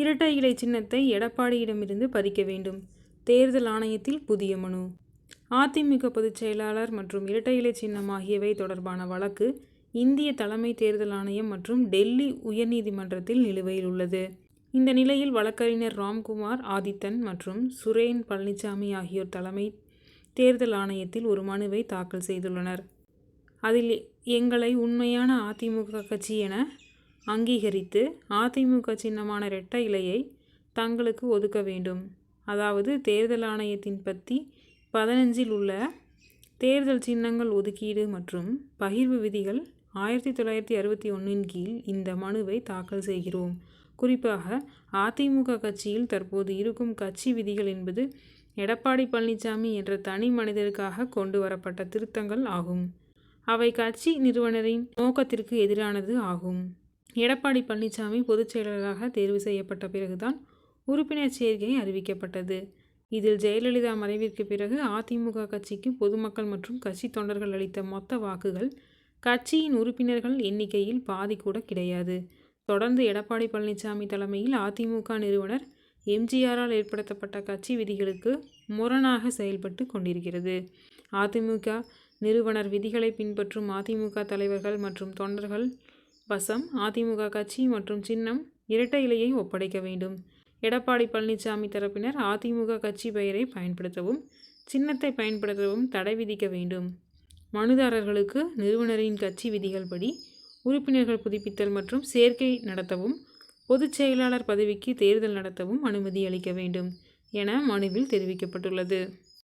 இரட்டை இலை சின்னத்தை எடப்பாடியிடமிருந்து பறிக்க வேண்டும். தேர்தல் ஆணையத்தில் புதிய மனு. அதிமுக பொதுச் செயலாளர் மற்றும் இரட்டை இலை சின்னம் ஆகியவை தொடர்பான வழக்கு இந்திய தலைமை தேர்தல் ஆணையம் மற்றும் டெல்லி உயர்நீதிமன்றத்தில் நிலுவையில் உள்ளது. இந்த நிலையில் வழக்கறிஞர் ராம்குமார் ஆதித்தன் மற்றும் சுரேன் பழனிசாமி ஆகியோர் தலைமை தேர்தல் ஆணையத்தில் ஒரு மனுவை தாக்கல் செய்துள்ளனர். அதில் எங்களை உண்மையான அதிமுக கட்சி என அங்கீகரித்து அதிமுக சின்னமான இரட்டை இலையை தங்களுக்கு ஒதுக்க வேண்டும். அதாவது தேர்தல் ஆணையத்தின் பத்தி பதினஞ்சில் உள்ள தேர்தல் சின்னங்கள் ஒதுக்கீடு மற்றும் பகிர்வு விதிகள் ஆயிரத்தி தொள்ளாயிரத்தி அறுபத்தி ஒன்றின் கீழ் இந்த மனுவை தாக்கல் செய்கிறோம். குறிப்பாக அதிமுக கட்சியில் தற்போது இருக்கும் கட்சி விதிகள் என்பது எடப்பாடி பழனிசாமி என்ற தனி மனிதருக்காக கொண்டு வரப்பட்ட திருத்தங்கள் ஆகும். அவை கட்சி நிறுவனரின் நோக்கத்திற்கு எதிரானது ஆகும். எடப்பாடி பழனிசாமி பொதுச் செயலாளராக தேர்வு செய்யப்பட்ட பிறகுதான் உறுப்பினர் சேர்க்கை அறிவிக்கப்பட்டது. இதில் ஜெயலலிதா மறைவிற்கு பிறகு அதிமுக கட்சிக்கு பொதுமக்கள் மற்றும் கட்சி தொண்டர்கள் அளித்த மொத்த வாக்குகள் கட்சியின் உறுப்பினர்கள் எண்ணிக்கையில் பாதி கூட கிடையாது. தொடர்ந்து எடப்பாடி பழனிசாமி தலைமையில் அதிமுக நிறுவனர் எம்ஜிஆரால் ஏற்படுத்தப்பட்ட கட்சி விதிகளுக்கு முரணாக செயல்பட்டு கொண்டிருக்கிறது. அதிமுக நிறுவனர் விதிகளை பின்பற்றும் அதிமுக தலைவர்கள் மற்றும் தொண்டர்கள் வசம் அதிமுக கட்சி மற்றும் சின்னம் இரட்டை இலையை ஒப்படைக்க வேண்டும். எடப்பாடி பழனிசாமி தரப்பினர் அதிமுக கட்சி பெயரை பயன்படுத்தவும் சின்னத்தை பயன்படுத்தவும் தடை விதிக்க வேண்டும். மனுதாரர்களுக்கு நிறுவனரின் கட்சி விதிகள் படி உறுப்பினர்கள் புதுப்பித்தல் மற்றும் சேர்க்கை நடத்தவும் பொதுச் செயலாளர் பதவிக்கு தேர்தல் நடத்தவும் அனுமதி அளிக்க வேண்டும் என மனுவில் தெரிவிக்கப்பட்டுள்ளது.